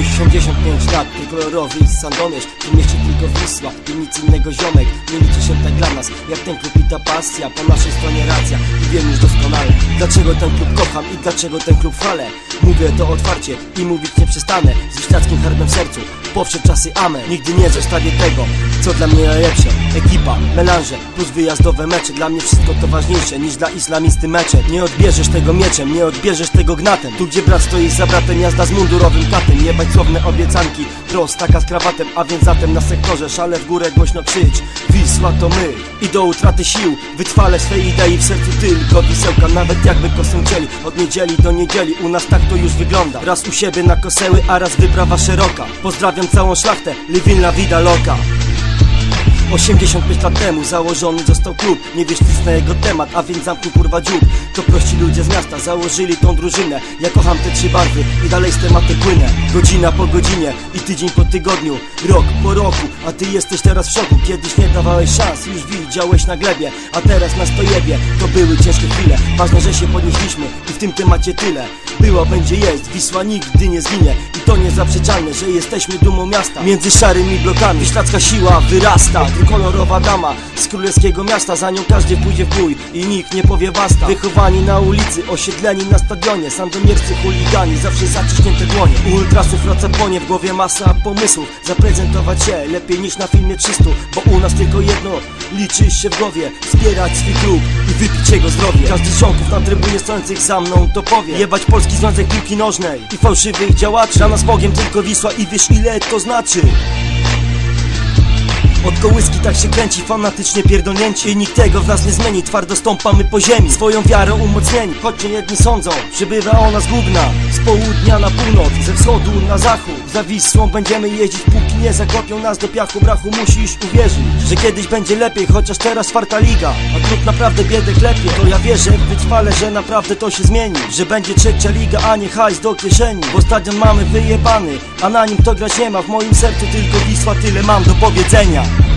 85 lat, kolorowy Sandomierz W tym mieście tylko Wisła i nic innego ziomek. Nie liczy się dla nas, jak ten klub i ta pasja Po naszej stronie racja. I wiem już doskonale Dlaczego ten klub kocham i dlaczego ten klub chwalę. Mówię to otwarcie i mówić nie przestanę Z wiśniackim herbem w sercu, powszedł czasy amen. Nigdy nie zostawię tego, co dla mnie najlepsze. Ekipa, melanże, plus wyjazdowe mecze. Dla mnie wszystko to ważniejsze niż dla islamisty mecze. Nie odbierzesz tego mieczem, nie odbierzesz tego gnatem. Tu gdzie brat stoi za bratem, jazda z mundurowym katem. Nie bać słowne obiecanki, prost taka z krawatem A więc zatem na sektorze szale w górę głośno krzycz. Wisła to my i do utraty sił. Wytrwale swej idei w sercu tylko wisełka Nawet jakby kosę cieli od niedzieli do niedzieli U nas tak to już wygląda. Raz u siebie na koseły, a raz wyprawa szeroka. Pozdrawiam całą szlachtę, living la vida loca 85 lat temu założony został klub. Nie wiesz nic na jego temat, a więc zamknij kurwa dziób. To prości ludzie z miasta założyli tą drużynę. Ja kocham te trzy barwy i dalej z tematem płynę. Godzina po godzinie i tydzień po tygodniu. Rok po roku, a ty jesteś teraz w szoku. Kiedyś nie dawałeś szans, już widziałeś na glebie A teraz nas to jebie, to były ciężkie chwile. Ważne, że się podnieśliśmy i w tym temacie tyle Było, będzie, jest, Wisła nigdy nie zginie. I to niezaprzeczalne, że jesteśmy dumą miasta. Między szarymi blokami Śladzka siła wyrasta. Kolorowa dama z królewskiego miasta. Za nią każdy pójdzie w bój i nikt nie powie basta. Wychowani na ulicy, osiedleni na stadionie. Sandomierscy chuligani, zawsze zaciśnięte dłonie. Ultrasów wraca płonie, w głowie masa pomysłów. Zaprezentować się lepiej niż na filmie 300 Bo u nas tylko jedno, liczy się w głowie Wspierać swój klub i wypić jego zdrowie. Każdy z członków na trybunie stojących za mną to powie. Jebać Polski Związek Piłki Nożnej i fałszywych działaczy. Dla nas Bogiem tylko Wisła i wiesz ile to znaczy. Od kołyski tak się kręci, fanatycznie pierdolnięci. I nikt tego w nas nie zmieni, twardo stąpamy po ziemi. Swoją wiarą umocnieni, choć nie jedni sądzą Że bywa ona zgubna, z południa na północ Ze wschodu na zachód, za Wisłą będziemy jeździć Póki nie zakopią nas do piachu, brachu musisz uwierzyć Że kiedyś będzie lepiej, chociaż teraz czwarta liga A klub naprawdę biedę klepie, to ja wierzę wytrwale, że naprawdę to się zmieni Że będzie trzecia liga, a nie hajs do kieszeni. Bo stadion mamy wyjebany, a na nim to grać nie ma W moim sercu tylko Wisła, tyle mam do powiedzenia